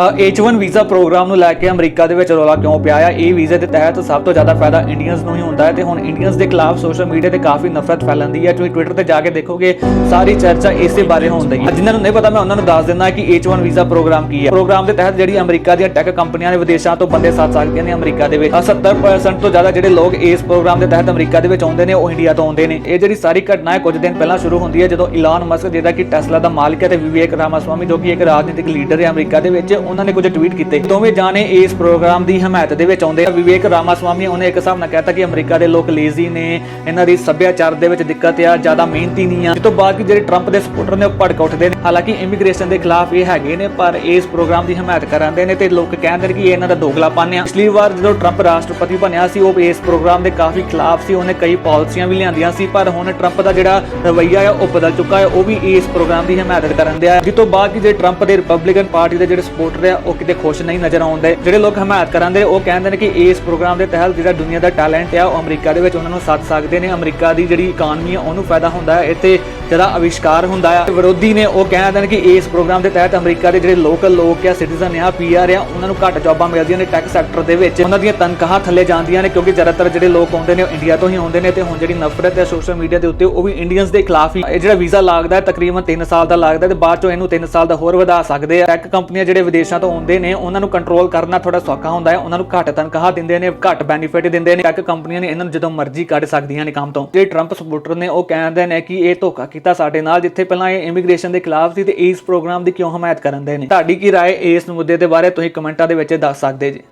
H1 visa programme ਨੂੰ ਲੈ ਕੇ America ਦੇ ਵਿੱਚ ਰੌਲਾ ਕਿਉਂ ਪਿਆ ਆ? ਇਹ ਵੀਜ਼ੇ ਦੇ ਤਹਿਤ ਸਭ ਤੋਂ ਜ਼ਿਆਦਾ ਫਾਇਦਾ ਇੰਡੀਅਨਸ ਨੂੰ ਹੀ ਹੁੰਦਾ ਹੈ ਤੇ ਹੁਣ ਇੰਡੀਅਨਸ ਦੇ ਖਿਲਾਫ ਸੋਸ਼ਲ ਮੀਡੀਆ ਤੇ ਕਾਫੀ ਨਫ਼ਰਤ ਫੈਲਣਦੀ ਹੈ। ਤੁਸੀਂ ਟਵਿੱਟਰ ਤੇ ਜਾ ਕੇ ਦੇਖੋਗੇ, ਸਾਰੀ ਚਰਚਾ ਇਸੇ ਬਾਰੇ ਹੁੰਦੀ ਹੈ। ਜਿਨ੍ਹਾਂ ਨੂੰ ਨਹੀਂ ਪਤਾ, ਮੈਂ ਉਹਨਾਂ ਨੂੰ ਦੱਸ ਦਿੰਦਾ ਕਿ H1 ਵੀਜ਼ਾ ਪ੍ਰੋਗਰਾਮ ਕੀ ਹੈ। ਪ੍ਰੋਗਰਾਮ ਦੇ ਤਹਿਤ ਜਿਹੜੀ ਅਮਰੀਕਾ ਦੀਆਂ ਟੈਕ ਕੰਪਨੀਆਂ ਨੇ, ਵਿਦੇਸ਼ਾਂ ਤੋਂ ਬੰਦੇ ਸਾਥ ਸਕਦੀਆਂ ਨੇ ਅਮਰੀਕਾ ਦੇ ਵਿੱਚ। ਅਹ 70% ਤੋਂ ਜ਼ਿਆਦਾ ਜਿਹੜੇ ਲੋਕ ਇਸ ਪ੍ਰੋਗਰਾਮ ਦੇ ਤਹਿਤ ਅਮਰੀਕਾ ਦੇ ਵਿੱਚ ਆਉਂਦੇ ਨੇ, ਉਹ ਇੰਡੀਆ ਤੋਂ ਆਉਂਦੇ ਨੇ। ਇਹ ਜਿਹੜੀ ਸਾਰੀ ਘਟਨਾ ਹੈ, ਕੁਝ ਦਿਨ ਪਹਿਲਾਂ ਸ਼ੁਰੂ ਹੁੰਦੀ ਹੈ, ਜਦੋਂ ਇਲਾਨ ਮਸਕ ਜਿਹੜਾ ਕਿ ਟੈਸਲਾ ਦਾ ਮਾਲਕ ਹੈ ਤੇ ਵਿਵੇਕ ਰਾਮਾਸਵਾਮੀ ਜੋ ਕਿ ਇੱਕ ਰਾਜਨੀਤਿਕ ਲੀਡਰ ਹੈ ਅਮਰੀਕਾ ਦੇ ਵਿੱਚ ਉਹਨਾਂ ਨੇ ਕੁਝ ਟਵੀਟ ਕੀਤੇ। ਦੋਵੇਂ ਜਾਣੇ ਇਸ ਪ੍ਰੋਗਰਾਮ ਦੀ ਹਮਾਇਤ ਦੇ ਵਿੱਚ ਆਉਂਦੇ ਆ। ਵਿਵੇਕ ਰਾਮਾਸਵਾਮੀ ਉਹਨੇ ਇੱਕ ਹਿਸਾਬ ਨਾਲ ਕਹਿਤਾ ਕਿ ਅਮਰੀਕਾ ਦੇ ਲੋਕ ਲੇਜ਼ੀ ਨੇ। ਇਹਨਾਂ ਦੀ ਸੱਭਿਆਚਾਰ ਦੇ ਵਿੱਚ ਦਿੱਕਤ ਆ, ਜ਼ਿਆਦਾ ਮਿਹਨਤੀ ਨਹੀਂ ਆ। ਇਸ ਤੋਂ ਬਾਅਦ ਕਿ ਜਿਹੜੇ ਟਰੰਪ ਦੇ ਸਪੋਰਟਰ ਨੇ ਉਹ ਭੜਕ ਉੱਠਦੇ ਨੇ। ਹਾਲਾਂਕਿ ਇਮੀਗ੍ਰੇਸ਼ਨ ਦੇ ਖਿਲਾਫ ਇਹ ਹੈਗੇ ਨੇ, ਪਰ ਇਸ ਪ੍ਰੋਗਰਾਮ ਦੀ ਹਮਾਇਤ ਕਰਾਂਦੇ ਨੇ ਤੇ ਲੋਕ ਕਹਿੰਦੇ ਨੇ ਕਿ ਇਹਨਾਂ ਦਾ ਦੋਗਲਾਪਨ ਆ। ਪਿਛਲੀ ਵਾਰ ਜਦੋਂ ਟਰੰਪ ਰਾਸ਼ਟਰਪਤੀ ਬਣਿਆ ਸੀ, ਉਹ ਇਸ ਪ੍ਰੋਗਰਾਮ ਦੇ ਕਾਫੀ ਖਿਲਾਫ ਸੀ। ਉਹਨੇ ਕਈ ਪਾਲਿਸੀਆਂ ਵੀ ਲਿਆਂਦੀਆਂ ਸੀ, ਪਰ ਹੁਣ ਟਰੰਪ ਦਾ ਜਿਹੜਾ ਰਵੱਈਆ ਹੈ ਉਹ ਬਦਲ ਚੁੱਕਾ ਹੈ। ਉਹ ਵੀ ਇਸ ਪ੍ਰੋਗਰਾਮ ਦੀ ਹਮਾਇਤ ਕਰਨ ਦਿਆ ਜਿਸ ਤੋਂ ਬਾਅਦ ਕਿ ਜਿਹੜੇ ਟਰੰਪ ਦੇ ਰਿਪਬਲਿਕਨ ਪਾਰਟੀ ਦੇ ਜਿਹੜੇ ਸਪੋਰਟਰ ਆ ਉਹ ਕਿਤੇ ਖੁਸ਼ ਨਹੀਂ ਨਜ਼ਰ ਆਉਂਦੇ। ਜਿਹੜੇ ਲੋਕ ਹਮਾਇਤ ਕਰਾਂਦੇ ਉਹ ਕਹਿੰਦੇ ਨੇ ਕਿ ਇਸ ਪ੍ਰੋਗਰਾਮ ਦੇ ਤਹਿਤ ਜਿਹੜਾ ਦੁਨੀਆ ਦਾ ਟੈਲੈਂਟ ਆ, ਉਹ ਅਮਰੀਕਾ ਦੇ ਵਿੱਚ ਉਹਨਾਂ ਨੂੰ ਸੱਦ ਸਕਦੇ ਨੇ। ਅਮਰੀਕਾ ਦੀ ਜਿਹੜੀ ਇਕਾਨਮੀ ਆ, ਉਹਨੂੰ ਫਾਇਦਾ ਹੁੰਦਾ ਹੈ। ਇੱਥੇ ਜਿਹੜਾ ਅਵਿਸ਼ਕਾਰ ਹੁੰਦਾ ਆ, ਵਿਰੋਧੀ ਨੇ ਉਹ ਕਹਿੰਦੇ ਨੇ ਕਿ ਇਸ ਪ੍ਰੋਗਰਾਮ ਦੇ ਤਹਿਤ ਅਮਰੀਕਾ ਦੇ ਜਿਹੜੇ ਲੋਕਲ ਲੋਕ ਆ ਸਿਟੀਜ਼ਨ ਆ ਪੀਆਰ ਆ, ਉਹਨਾਂ ਨੂੰ ਘੱਟ ਜੌਬਾਂ ਮਿਲਦੀਆਂ ਨੇ ਟੈਕ ਸੈਕਟਰ ਦੇ ਵਿੱਚ। ਉਹਨਾਂ ਦੀਆਂ ਤਨਖਾਹਾਂ ਥੱਲੇ ਜਾਂਦੀਆਂ ਨੇ, ਕਿਉਂਕਿ ਜ਼ਿਆਦਾਤਰ ਜਿਹੜੇ ਲੋਕ ਆਉਂਦੇ ਨੇ, ਉਹ ਇੰਡੀਆ ਤੋਂ ਹੀ ਆਉਂਦੇ ਨੇ ਤੇ ਹੁਣ ਜਿਹੜੀ ਨਫ਼ਰਤ ਹੈ ਸੋਸ਼ਲ ਮੀਡੀਆ ਦੇ ਉੱਤੇ, ਉਹ ਵੀ ਇੰਡੀਅਨਸ ਦੇ ਖਿਲਾਫ ਹੀ ਇਹ ਜਿਹੜਾ ਵੀਜ਼ਾ ਲੱਗਦਾ ਹੈ, ਤਕਰੀਬਨ 3 ਸਾਲ ਦਾ ਲੱਗਦਾ ਤੇ ਬਾਅਦ ਚੋਂ ਇਹਨੂੰ 3 ਸਾਲ ਦਾ ਹੋਰ ਵਧਾ ਸਕਦੇ ਆ। ਟੈਕ ਕੰਪਨੀਆਂ ਜਿਹੜੇ ਵਿਦੇਸ਼ਾਂ ਤੋਂ ਆਉਂਦੇ ਨੇ ਉਹਨਾਂ ਨੂੰ ਕੰਟਰੋਲ ਕਰਨਾ ਥੋੜਾ ਸੌਖਾ ਹੁੰਦਾ ਹੈ ਉਹਨਾਂ ਨੂੰ ਘੱਟ ਤਨਖਾਹ ਦਿੰਦੇ ਨੇ ਘੱਟ ਬੈਨੀਫਿਟ ਦਿੰਦੇ ਨੇ ਟੈਕ ਕੰਪਨੀਆਂ ਨੇ ਇਹਨਾਂ ਨੂੰ ਜਦੋਂ ਮਰਜ਼ੀ ਕੱਢ ਸਕਦੀਆਂ ਨੇ ਕੰਮ ਤੋਂ ਜਿਹੜੇ ਟਰੰਪ ਸਪੋਰਟਰ ਨੇ ਉਹ ਕਹਿੰਦੇ ਨੇ ਕਿ ਇਹ ਧੋਖਾ ਕੀਤਾ ਸਾਡੇ ਨਾਲ ਜਿੱਥੇ ਪਹਿਲਾਂ ਇਹ ਇਮੀਗ੍ਰੇਸ਼ਨ ਦੇ ਖਿਲਾਫ ਸੀ ਤੇ ਇਸ ਪ੍ਰੋਗਰਾਮ ਦੀ ਕਿਉਂ ਹਮਾਇਤ ਕਰਨ ਦੇ ਨੇ ਤੁਹਾਡੀ ਕੀ رائے ਇਸ ਮੁੱਦੇ ਦੇ ਬਾਰੇ ਤੁਸੀਂ ਕਮੈਂਟਾਂ ਦੇ ਵਿੱਚ ਦੱਸ ਸਕਦੇ ਜੀ